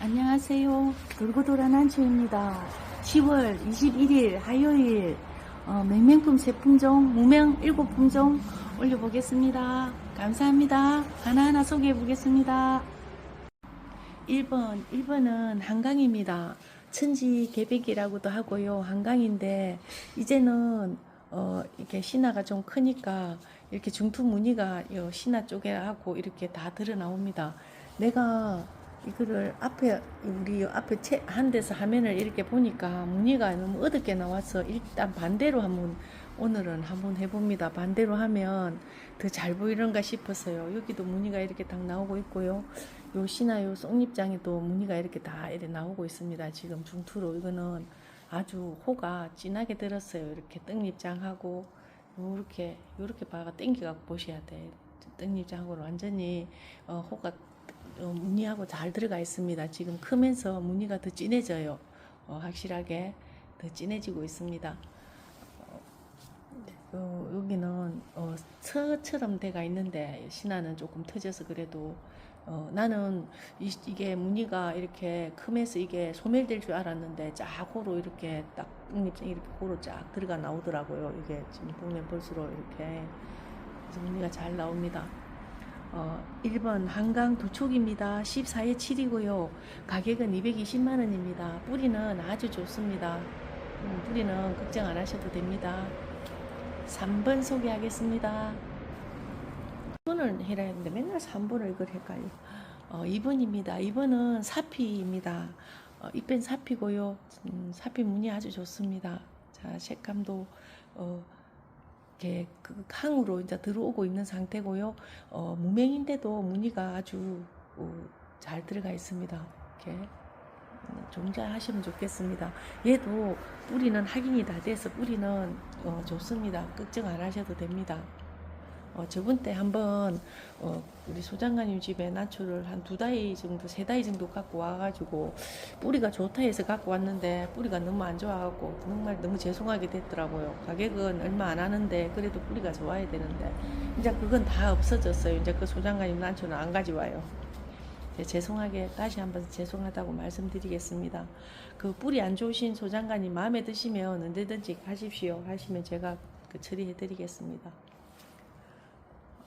안녕하세요. 돌고 돌아 난초입니다. 10월 21일 화요일 어, 맹맹품 세 품종, 무명 일곱 품종 올려보겠습니다. 감사합니다. 하나하나 소개해 보겠습니다. 1번, 1번은 한강입니다. 천지 개백이라고도 하고요. 한강인데 이제는 어, 이렇게 신화가 좀 크니까 이렇게 중투 무늬가 요 신화 쪽에 하고 이렇게 다 드러 나옵니다. 내가 이거를 앞에 우리 앞에 채- 한 데서 화면을 이렇게 보니까 무늬가 너무 어둡게 나와서 일단 반대로 한번 오늘은 한번 해봅니다. 반대로 하면 더 잘 보이는가 싶어서요. 여기도 무늬가 이렇게 딱 나오고 있고요. 요 신화 요 속립장에도 무늬가 이렇게 다 이렇게 나오고 있습니다. 지금 중투로 이거는 아주 호가 진하게 들었어요. 이렇게 떡잎장하고 요렇게 요렇게 봐가 땡겨갖고 보셔야 돼. 떡잎장하고는 완전히 어, 호가 어, 무늬하고 잘 들어가 있습니다. 지금 크면서 무늬가 더 진해져요. 어, 확실하게 더 진해지고 있습니다. 어, 여기는 어, 처처럼 돼가 있는데 신화는 조금 터져서 그래도 어, 나는 이, 이게 무늬가 이렇게 크면서 이게 소멸될 줄 알았는데 쫙 호로 이렇게 딱 잎이 이렇게 호로 쫙 들어가 나오더라고요. 이게 지금 보면 볼수록 이렇게 무늬가 잘 나옵니다. 어, 1번 한강 두촉입니다. 14에 7이고요. 가격은 220만 원입니다. 뿌리는 아주 좋습니다. 음, 뿌리는 걱정 안 하셔도 됩니다. 3번 소개하겠습니다. 2번을 해라 했는데 맨날 3번을 이걸 헷갈려. 어, 2번입니다. 2번은 사피입니다. 어, 잎뺀 사피고요. 음, 사피 무늬 아주 좋습니다. 자, 색감도 어, 이렇게 그 항으로 이제 들어오고 있는 상태고요. 어, 무맹인데도 무늬가 아주 어, 잘 들어가 있습니다. 이렇게 음, 종자하시면 좋겠습니다. 얘도 뿌리는 확인이 다 돼서 뿌리는 어, 좋습니다. 걱정 안 하셔도 됩니다. 어, 저번 때 한번 어, 우리 소장관님 집에 나초를 한 두 다이 정도, 세 다이 정도 갖고 와가지고 뿌리가 좋다 해서 갖고 왔는데 뿌리가 너무 안 좋아갖고 정말 너무 죄송하게 됐더라고요. 가격은 얼마 안 하는데 그래도 뿌리가 좋아야 되는데 이제 그건 다 없어졌어요. 이제 그 소장관님 나초는 안 가져와요. 네, 죄송하게 다시 한번 죄송하다고 말씀드리겠습니다. 그 뿌리 안 좋으신 소장관님 마음에 드시면 언제든지 가십시오. 하시면 제가 그 처리해 드리겠습니다.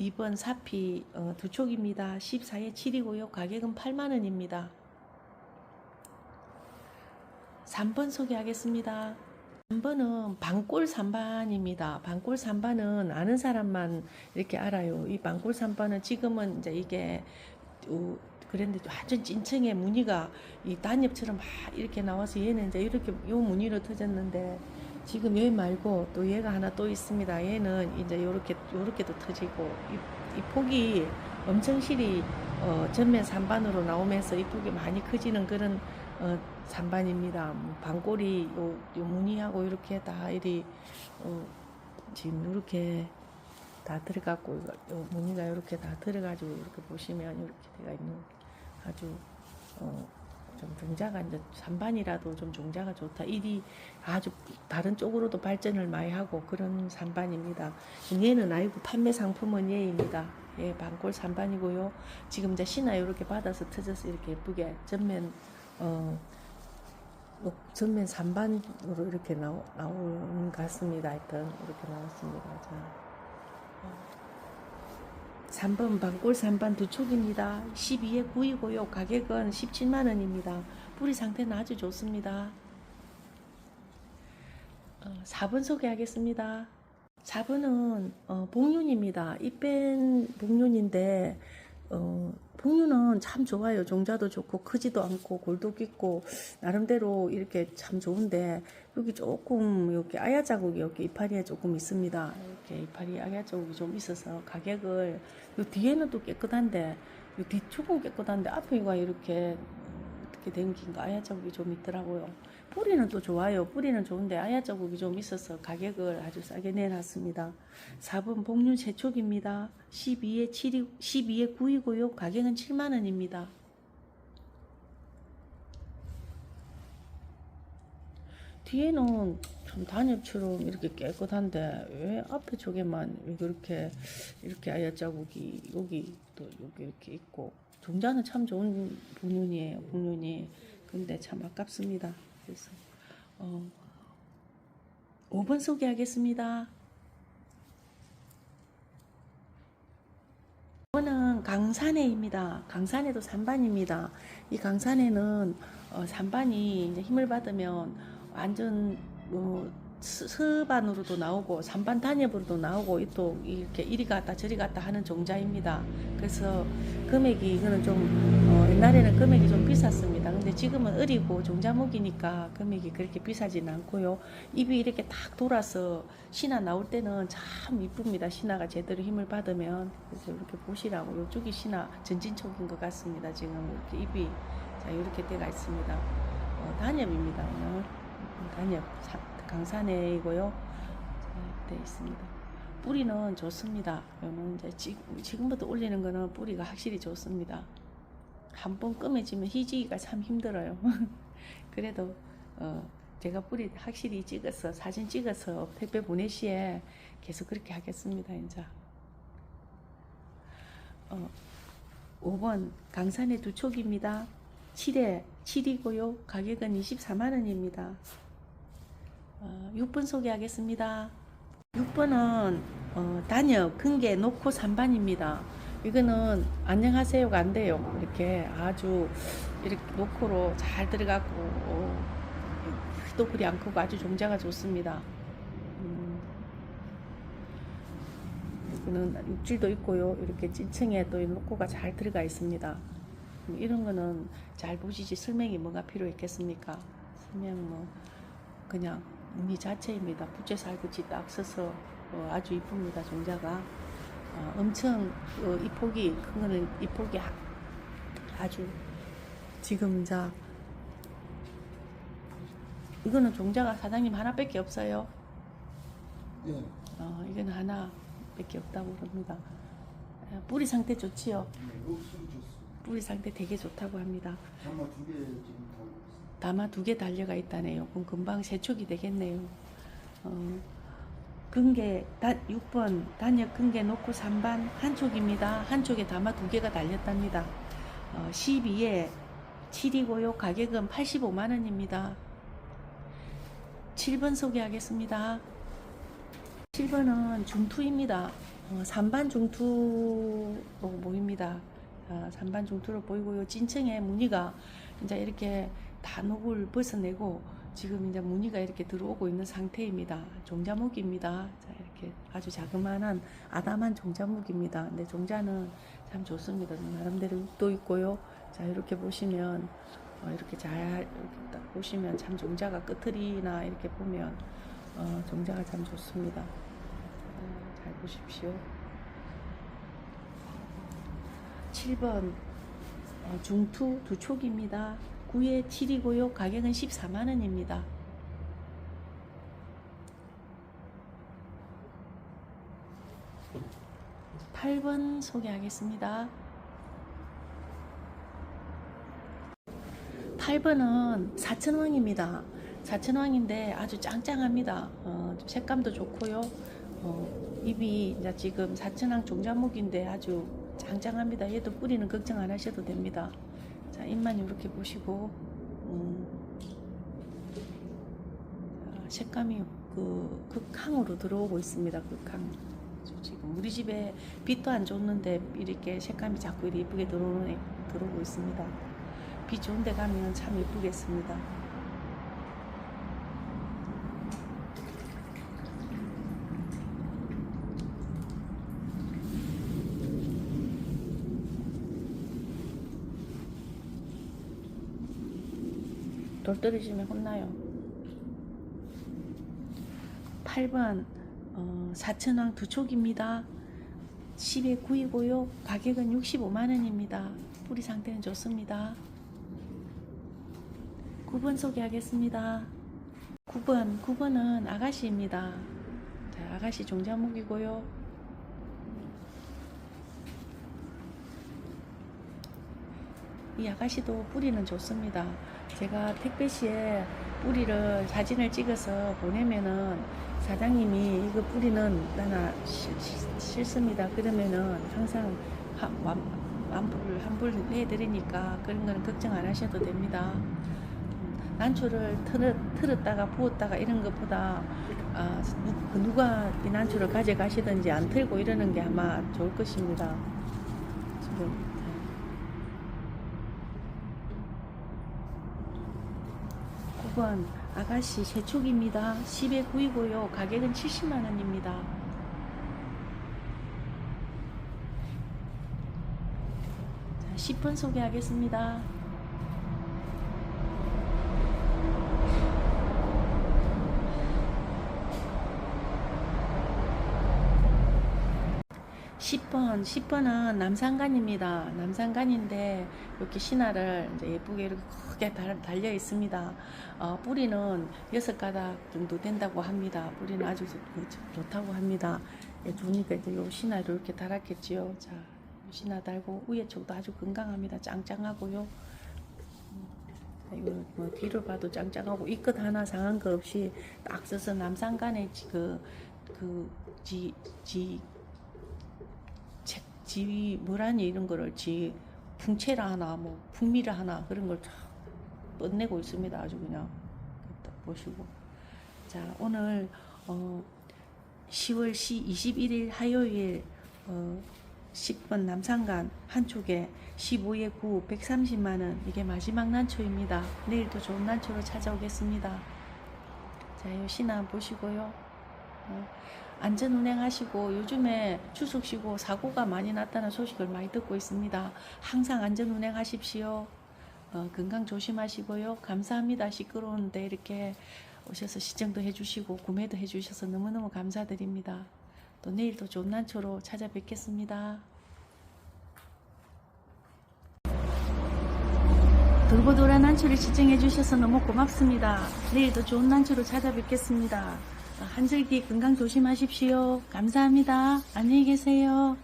2번 사피 어, 두 촉입니다. 14에 7이고요. 가격은 8만 원입니다. 3번 소개하겠습니다. 3번은 방골 삼반입니다. 방골 삼반은 아는 사람만 이렇게 알아요. 이 방골 삼반은 지금은 이제 이게 어, 그랬는데 완전 찐청의 무늬가 이 단엽처럼 막 이렇게 나와서 얘는 이제 이렇게 요 무늬로 터졌는데 지금 얘 말고 또 얘가 하나 또 있습니다. 얘는 이제 요렇게 요렇게도 터지고 이, 이 폭이 엄청 실이 어, 전면 산반으로 나오면서 이쁘게 많이 커지는 그런 어, 산반입니다. 뭐 방골이 요, 요 무늬하고 이렇게 다 이리 어, 지금 이렇게 다 들어갔고 요 무늬가 이렇게 다 들어가지고 이렇게 보시면 이렇게 되어 있는 아주 어, 좀 종자가 이제 산반이라도 좀 종자가 좋다. 일이 아주 다른 쪽으로도 발전을 많이 하고 그런 산반입니다. 얘는 아이고 판매 상품은 얘입니다. 예, 방골 산반이고요. 지금 이제 신화 이렇게 받아서 터져서 이렇게 예쁘게 전면 어뭐 전면 산반으로 이렇게 나오, 것 같습니다. 하여튼 이렇게 나왔습니다. 자. 3번 방골 3반 두 촉입니다. 12에 9이고요. 가격은 17만 원입니다. 뿌리 상태는 아주 좋습니다. 어, 4번 소개하겠습니다. 4번은 어, 복륜입니다. 잎뺀 복륜인데 어, 복륜은 참 좋아요. 종자도 좋고 크지도 않고 골도 깊고 나름대로 이렇게 참 좋은데 여기 조금 이렇게 아야 자국이 여기 이파리에 조금 있습니다. 이렇게 이파리 아야 자국이 좀 있어서 가격을 요 뒤에는 또 깨끗한데 요 뒤쪽은 깨끗한데 앞에가 이렇게 어떻게 된 긴가 아야 자국이 좀 있더라고요. 뿌리는 또 좋아요. 뿌리는 좋은데 아야 자국이 좀 있어서 가격을 아주 싸게 내놨습니다. 4번 복륜 세촉입니다. 12에 7이 12에 9이고요. 가격은 7만 원입니다. 뒤에는 참 단엽처럼 이렇게 깨끗한데 왜 앞에 쪽에만 왜 그렇게 이렇게 아야 자국이 여기 또 여기 이렇게 있고 종자는 참 좋은 복륜이에요, 복륜이. 근데 참 아깝습니다. 그래서 어, 5번 소개하겠습니다. 5번은 강산해입니다. 강산해도 산반입니다. 이 강산해는 어, 산반이 힘을 받으면 완전 뭐 스- 스반으로도 나오고 산반 단엽으로도 나오고 이또 이렇게 이리 갔다 저리 갔다 하는 종자입니다. 그래서 금액이 이거는 좀 어, 옛날에는 금액이 좀 비쌌습니다. 근데 지금은 어리고 종자목이니까 금액이 그렇게 비싸진 않고요. 입이 이렇게 탁 돌아서 신화 나올 때는 참 이쁩니다. 신화가 제대로 힘을 받으면 그래서 이렇게 보시라고 이쪽이 신화 전진촉인 것 같습니다. 지금 이렇게 입이 자 이렇게 때가 있습니다. 어, 단엽입니다. 오늘 사- 강산해이고요. 자, 돼 있습니다. 뿌리는 좋습니다. 이거는 이제 지, 지금부터 올리는 거는 뿌리가 확실히 좋습니다. 한번 끄매지면 희지기가 참 힘들어요. 그래도 어, 제가 뿌리 확실히 찍어서 사진 찍어서 택배 보내시에 계속 그렇게 하겠습니다. 이제 어, 5번 강산의 두 촉입니다. 7회 7이고요. 가격은 24만 원입니다. 어, 6번 소개하겠습니다. 6번은 어, 단역, 근개, 놓고 3반입니다. 이거는 안녕하세요가 안 돼요. 이렇게 아주 이렇게 놓고로 잘 들어가고 어, 키도 그리 안 크고 아주 종자가 좋습니다. 음, 이거는 육질도 있고요. 이렇게 찐층에 또이 놓고가 잘 들어가 있습니다. 음, 이런 거는 잘 보시지 설명이 뭐가 필요했겠습니까? 설명 뭐 그냥 무늬 자체입니다. 부채 살구치 딱 써서 어, 아주 이쁩니다. 종자가 어, 엄청 어, 이 폭이 큰 거는 이 폭이 아- 아주 지금 자 이거는 종자가 사장님 하나밖에 없어요. 예. 어, 이거는 하나밖에 없다고 그럽니다. 어, 뿌리 상태 좋지요. 네. 뿌리 상태 되게 좋다고 합니다. 장마 두개 지금 달고 있습니 다. 다마 두 개 달려가 있다네요. 그럼 금방 세촉이 되겠네요. 어, 근개 다, 6번 단역 근개 놓고 3반 한쪽입니다. 한쪽에 다마 두 개가 달렸답니다. 어, 12에 7이고요. 가격은 85만 원입니다. 7번 소개하겠습니다. 7번은 중투입니다. 어, 3반 중투로 보입니다. 아, 3반 중투로 보이고요. 진층에 무늬가 이제 이렇게 단옥을 벗어내고 지금 이제 무늬가 이렇게 들어오고 있는 상태입니다. 종자목입니다. 자, 이렇게 아주 자그마한 아담한 종자목입니다. 근데 종자는 참 좋습니다. 나름대로 육도 있고요. 자, 이렇게 보시면 어, 이렇게 잘 이렇게 딱 보시면 참 종자가 끝들이나 이렇게 보면 어, 종자가 참 좋습니다. 어, 잘 보십시오. 7번 어, 중투 두 촉입니다. 9에 7이고요. 가격은 14만 원입니다. 팔 번 소개하겠습니다. 8번은 사천왕입니다. 사천왕인데 아주 짱짱합니다. 어, 좀 색감도 좋고요. 어, 이제 지금 사천왕 종자목인데 아주 짱짱합니다. 얘도 뿌리는 걱정 안 하셔도 됩니다. 자, 입만 이렇게 보시고, 음, 아, 색감이 그 극항으로 들어오고 있습니다. 극항. 저 지금 우리 집에 빛도 안 줬는데 이렇게 색감이 자꾸 이쁘게 들어오네, 들어오고 있습니다. 빛 좋은 데 가면 참 예쁘겠습니다. 돌 떨어지면 혼나요. 8번 어, 사천왕 두 촉입니다. 10에 9이고요. 가격은 65만 원입니다. 뿌리 상태는 좋습니다. 9번 소개하겠습니다. 9번, 9번은 아가씨입니다. 자, 아가씨 종자목이고요. 이 아가씨도 뿌리는 좋습니다. 제가 택배 시에 뿌리를 사진을 찍어서 보내면은 사장님이 이거 뿌리는 나나 싫습니다. 그러면은 항상 하- 와- 환불 해드리니까 그런 거는 걱정 안 하셔도 됩니다. 음, 난초를 틀었, 틀었다가 부었다가 이런 것보다 아, 누, 그 누가 이 난초를 가져가시든지 안 틀고 이러는 게 아마 좋을 것입니다. 지금 네. 9번 아가씨 제촉입니다. 10에 9이고요. 가격은 70만 원입니다. 자, 10번 소개하겠습니다. 십번 10번은 남산간입니다. 남산간인데 이렇게 신화를 이제 예쁘게 이렇게 크게 달, 달려 있습니다. 어, 뿌리는 여섯 가닥 정도 된다고 합니다. 뿌리는 아주 좋, 좋다고 합니다. 예, 좋으니까 이제 요 신화를 이렇게 달았겠지요. 자, 요 신화 달고 위에 쪽도 아주 건강합니다. 짱짱하고요. 음, 이거 뭐 뒤로 봐도 짱짱하고 이 끝 하나 상한 거 없이 딱 써서 남산간에 그, 그그 지 지, 책, 지 뭐라니 이런 거를 지 풍채라 하나 뭐 풍미라 하나 그런 걸쫙 뻗내고 있습니다. 아주 그냥 딱 보시고 자 오늘 어 10월 21일 화요일 어 10번 남산간 한쪽에 15에 9 130만 원 이게 마지막 난초입니다. 내일도 좋은 난초로 찾아오겠습니다. 자, 이 신화 보시고요. 어, 안전 운행하시고 요즘에 추석 쉬고 사고가 많이 났다는 소식을 많이 듣고 있습니다. 항상 안전 운행하십시오. 어, 건강 조심하시고요. 감사합니다. 시끄러운데 이렇게 오셔서 시청도 해주시고 구매도 해주셔서 너무너무 감사드립니다. 또 내일도 좋은 난초로 찾아뵙겠습니다. 돌보돌아 난초를 시청해주셔서 너무 고맙습니다. 내일도 좋은 난초로 찾아뵙겠습니다. 한절기 건강 조심하십시오. 감사합니다. 안녕히 계세요.